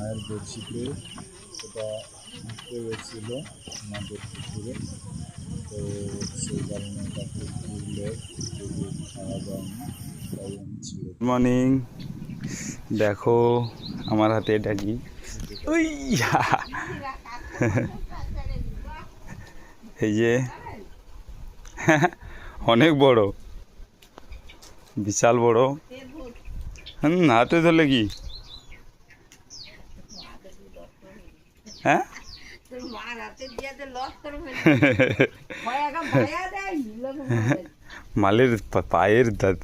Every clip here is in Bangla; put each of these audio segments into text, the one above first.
মায়ের বড়শিতে সেটা গেছিল আমাদের পুকুরে। তো সেই কারণে তাকে তুললে খাওয়া তাই গুড মর্নিং দেখো, আমার হাতে এটা কি? এই যে, অনেক বড়। বিশাল বড়। হুম হাতে ধরলে কি? লোক মালের পায়ের দাঁত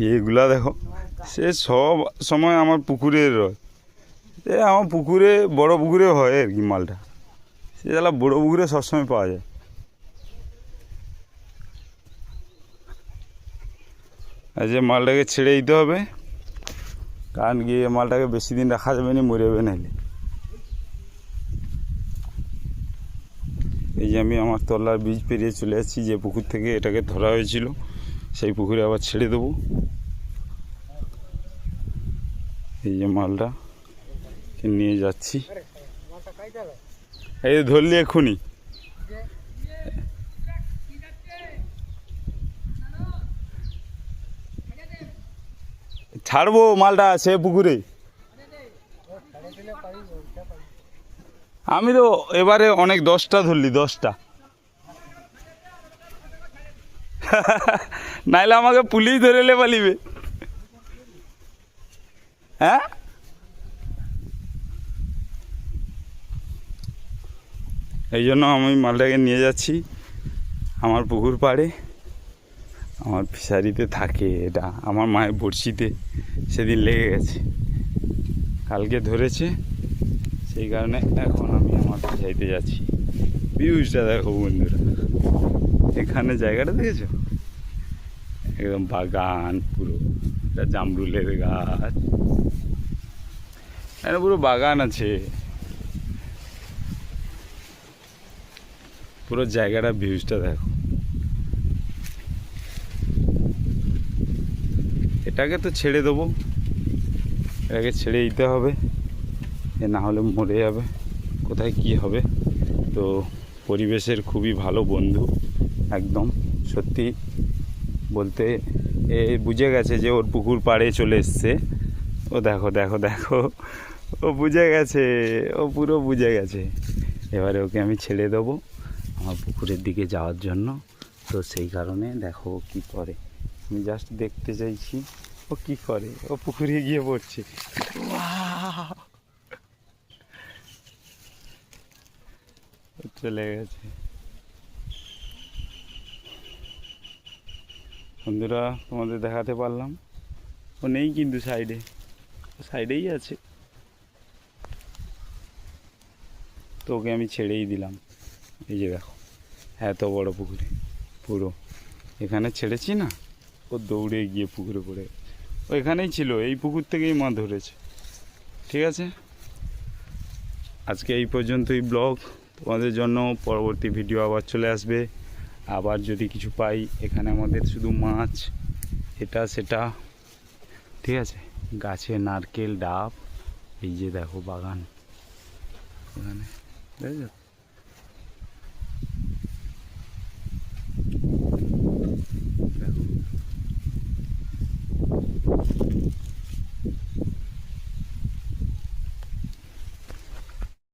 এগুলা দেখো। সে সব সময় আমার পুকুরে রয় এ আমার পুকুরে বড় পুকুরে হয় আর কি মালটা। সে জ্বালা বড় পুকুরে সবসময় পাওয়া যায়। আর যে মালটাকে ছেড়ে দিতে হবে। কারণ গিয়ে মালটাকে বেশি দিন রাখা যাবে না মরে যাবে নাহলে। এই যে আমি আমার তলার বীজ পেরিয়ে চলে যাচ্ছি যে পুকুর থেকে এটাকে ধরা হয়েছিল, সেই পুকুরে আবার ছেড়ে দেবো। এই যে মালটা নিয়ে যাচ্ছি। এই ধরলি এক্ষুনি। ছাড়বো মালটা সে পুকুরে। আমি তো এবারে অনেক দশটা ধরলি, দশটা। নাইলে আমাকে পুলিশ ধরে লে পালিবে। হ্যাঁ? এই জন্য আমি মালটাকে নিয়ে যাচ্ছি। আমার পুকুর পাড়ে। আমার ফিশারিতে থাকে এটা। আমার মায়ের বড়শিতে। সেদিন লেগে গেছে। কালকে ধরেছে। সেই কারণে এখন আমি আমার ফিশারিতে যাচ্ছি। ভিউজটা দেখো বন্ধুরা, এখানে জায়গাটা দেখেছ? একদম বাগান পুরো এটা জামরুলের গাছ। এখানে পুরো বাগান আছে। পুরো জায়গাটা ভিউজটা দেখো। এটাকে তো ছেড়ে দেবো। এটাকে ছেড়ে দিতে হবে। এ না হলে মরে যাবে। কোথায় কি হবে? তো পরিবেশের খুবই ভালো বন্ধু, একদম। সত্যি বলতে এ বুঝে গেছে যে ওর পুকুর পাড়ে চলে এসছে। ও দেখো দেখো দেখো, ও বুঝে গেছে, ও পুরো বুঝে গেছে। এবারে ওকে আমি ছেড়ে দেবো আমার পুকুরের দিকে যাওয়ার জন্য। তো সেই কারণে দেখো ও কী করে। আমি জাস্ট দেখতে চাইছি, ও কি করে? ও পুকুরে গিয়ে পড়ছে Wow! ও চলে গেছে। বন্ধুরা, তোমাদের দেখাতে পারলাম। ও নেই কিন্তু সাইডে। সাইডেই আছে। তো ওকে আমি ছেড়েই দিলাম। এই যে দেখো, এত বড় পুকুরে, পুরো। এখানে ছেড়েছি না? ও দৌড়ে গিয়ে পুকুরে পড়ে ও এখানেই ছিল, এই পুকুর থেকেই মাছ ধরেছে। ঠিক আছে? আজকে এই পর্যন্তই ব্লগ। তোমাদের জন্য পরবর্তী ভিডিও আবার চলে আসবে। আবার যদি কিছু পাই, এখানে আমাদের শুধু মাছ, এটা, সেটা। ঠিক আছে? গাছে নারকেল, ডাব, এই যে দেখো বাগান। এখানে দেখেছ